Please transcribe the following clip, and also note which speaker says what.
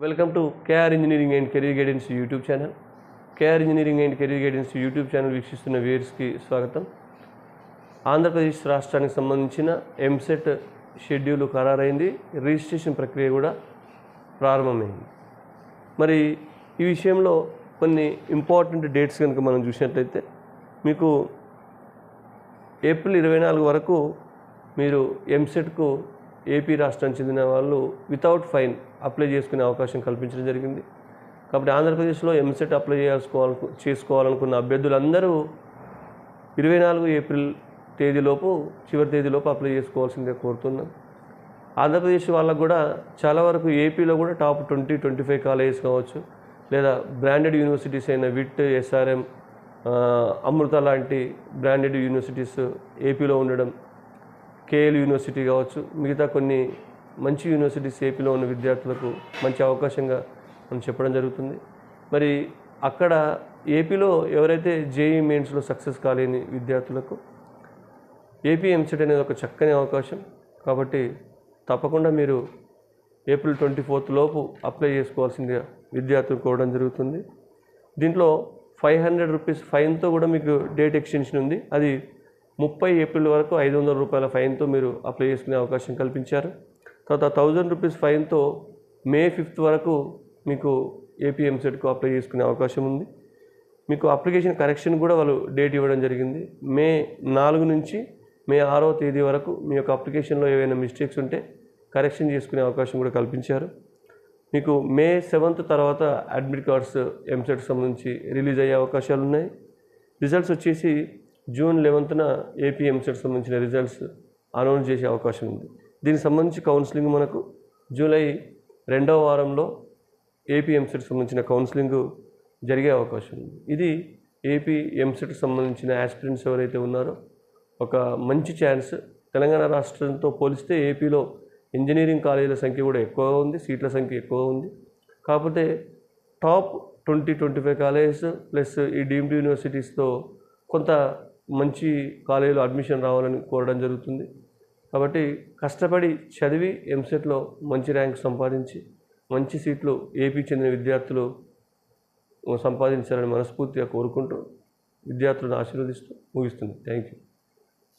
Speaker 1: Welcome to KR engineering and career guidance YouTube channel KR engineering and career guidance YouTube channel వీక్షిస్తున్న వ్యూయర్స్కి స్వాగతం. ఆంధ్రప్రదేశ్ రాష్ట్రానికి సంబంధించిన EAMCET schedule ఖరారైంది. Registration ప్రక్రియ కూడా ప్రారంభమైంది. మరి ఈ విషయంలో కొన్ని ఇంపార్టెంట్ డేట్స్ కనుక మనం చూసినట్లయితే మీకు ఏప్రిల్ ఇరవై నాలుగు వరకు మీరు ఎంసెట్కు ఏపీ రాష్ట్రానికి చెందిన వాళ్ళు వితౌట్ ఫైన్ అప్లై చేసుకునే అవకాశం కల్పించడం జరిగింది. కాబట్టి ఆంధ్రప్రదేశ్లో ఎంసెట్ అప్లై చేసుకోవాలను చేసుకోవాలనుకున్న అభ్యర్థులందరూ ఇరవై నాలుగు ఏప్రిల్ తేదీలోపు చివరి తేదీలోపు అప్లై చేసుకోవాల్సిందే కోరుతున్నాం. ఆంధ్రప్రదేశ్ వాళ్ళకు కూడా చాలా వరకు ఏపీలో కూడా top twenty twenty five colleges కావచ్చు లేదా బ్రాండెడ్ యూనివర్సిటీస్ అయిన విట్ ఎస్ఆర్ఎం అమృత లాంటి బ్రాండెడ్ యూనివర్సిటీస్ ఏపీలో ఉండడం కేఎల్ యూనివర్సిటీ కావచ్చు మిగతా కొన్ని మంచి యూనివర్సిటీస్ ఏపీలో ఉన్న విద్యార్థులకు మంచి అవకాశంగా మనం చెప్పడం జరుగుతుంది. మరి అక్కడ ఏపీలో ఎవరైతే జేఈ మెయిన్స్లో సక్సెస్ కాలేని విద్యార్థులకు ఏపీ ఎంసెట్ అనేది ఒక చక్కని అవకాశం. కాబట్టి తప్పకుండా మీరు ఏప్రిల్ ట్వంటీ ఫోర్త్ లోపు అప్లై చేసుకోవాల్సిందిగా విద్యార్థులు కోరడం జరుగుతుంది. దీంట్లో ఫైవ్ హండ్రెడ్ రూపీస్ ఫైన్తో కూడా మీకు డేట్ ఎక్స్టెన్షన్ ఉంది. అది ముప్పై ఏప్రిల్ వరకు ఐదు వందల రూపాయల ఫైన్తో మీరు అప్లై చేసుకునే అవకాశం కల్పించారు. తర్వాత థౌజండ్ రూపీస్ ఫైన్తో మే ఫిఫ్త్ వరకు మీకు ఏపీ ఎంసెట్కు అప్లై చేసుకునే అవకాశం ఉంది. మీకు అప్లికేషన్ కరెక్షన్ కూడా వాళ్ళు డేట్ ఇవ్వడం జరిగింది. మే నాలుగు నుంచి మే ఆరో తేదీ వరకు మీ యొక్క అప్లికేషన్లో ఏవైనా మిస్టేక్స్ ఉంటే కరెక్షన్ చేసుకునే అవకాశం కూడా కల్పించారు. మీకు మే సెవెంత్ తర్వాత అడ్మిట్ కార్డ్స్ ఎంసెట్ సంబంధించి రిలీజ్ అయ్యే అవకాశాలు ఉన్నాయి. రిజల్ట్స్ వచ్చేసి జూన్ లెవెన్త్న ఏపీఎంసెట్ సంబంధించిన రిజల్ట్స్ అనౌన్స్ చేసే అవకాశం ఉంది. దీనికి సంబంధించి కౌన్సిలింగ్ మనకు జూలై రెండవ వారంలో ఏపీఎంసెట్ సంబంధించిన కౌన్సిలింగ్ జరిగే అవకాశం ఉంది. ఇది ఏపీ ఎంసెట్ సంబంధించిన యాస్పిరెంట్స్ ఎవరైతే ఉన్నారో ఒక మంచి ఛాన్స్. తెలంగాణ రాష్ట్రంతో పోలిస్తే ఏపీలో ఇంజనీరింగ్ కాలేజీల సంఖ్య కూడా ఎక్కువగా ఉంది సీట్ల సంఖ్య ఎక్కువ ఉంది. కాకపోతే top twenty twenty five colleges plus ఈ డీమ్డ్ యూనివర్సిటీస్తో కొంత మంచి కాలేజీలో అడ్మిషన్ రావాలని కోరడం జరుగుతుంది. కాబట్టి కష్టపడి చదివి ఎంసెట్లో మంచి ర్యాంక్ సంపాదించి మంచి సీట్లు ఏపీ చెందిన విద్యార్థులు సంపాదించాలని మనస్ఫూర్తిగా కోరుకుంటూ విద్యార్థులను ఆశీర్వదిస్తూ ముగిస్తుంది. Thank you.